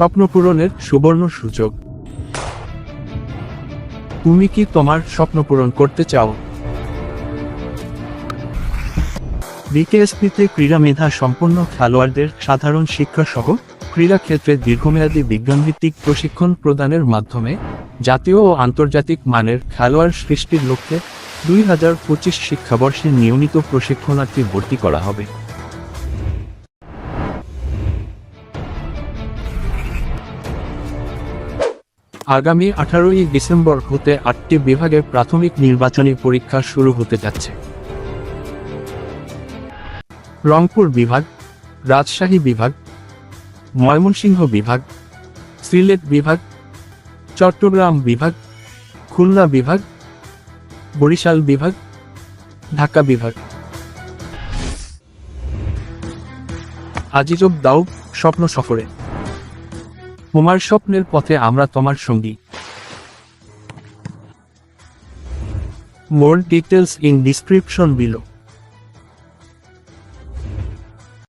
স্বপ্ন পূরণের সুবর্ণ সুযোগ। তুমি কি তোমার স্বপ্ন পূরণ করতে চাও? বিকেএসপিতে ক্রীড়া মেধা সম্পন্ন খেলোয়াড়দের সাধারণ শিক্ষা সহ ক্রীড়া ক্ষেত্রে দীর্ঘমেয়াদী বিজ্ঞানভিত্তিক প্রশিক্ষণ প্রদানের মাধ্যমে জাতীয় ও আন্তর্জাতিক মানের খেলোয়াড় সৃষ্টির লক্ষ্যে দুই হাজার পঁচিশ শিক্ষাবর্ষে নিয়মিত প্রশিক্ষণার্থী ভর্তি করা হবে। আগামী আঠারোই ডিসেম্বর হতে আটটি বিভাগে প্রাথমিক নির্বাচনী পরীক্ষা শুরু হতে যাচ্ছে। রংপুর বিভাগ, রাজশাহী বিভাগ, ময়মনসিংহ বিভাগ, সিলেট বিভাগ, চট্টগ্রাম বিভাগ, খুলনা বিভাগ, বরিশাল বিভাগ, ঢাকা বিভাগ। আজিজব দাও স্বপ্ন সফরে। তোমার স্বপ্নের পথে আমরা তোমার সঙ্গী। More details in description below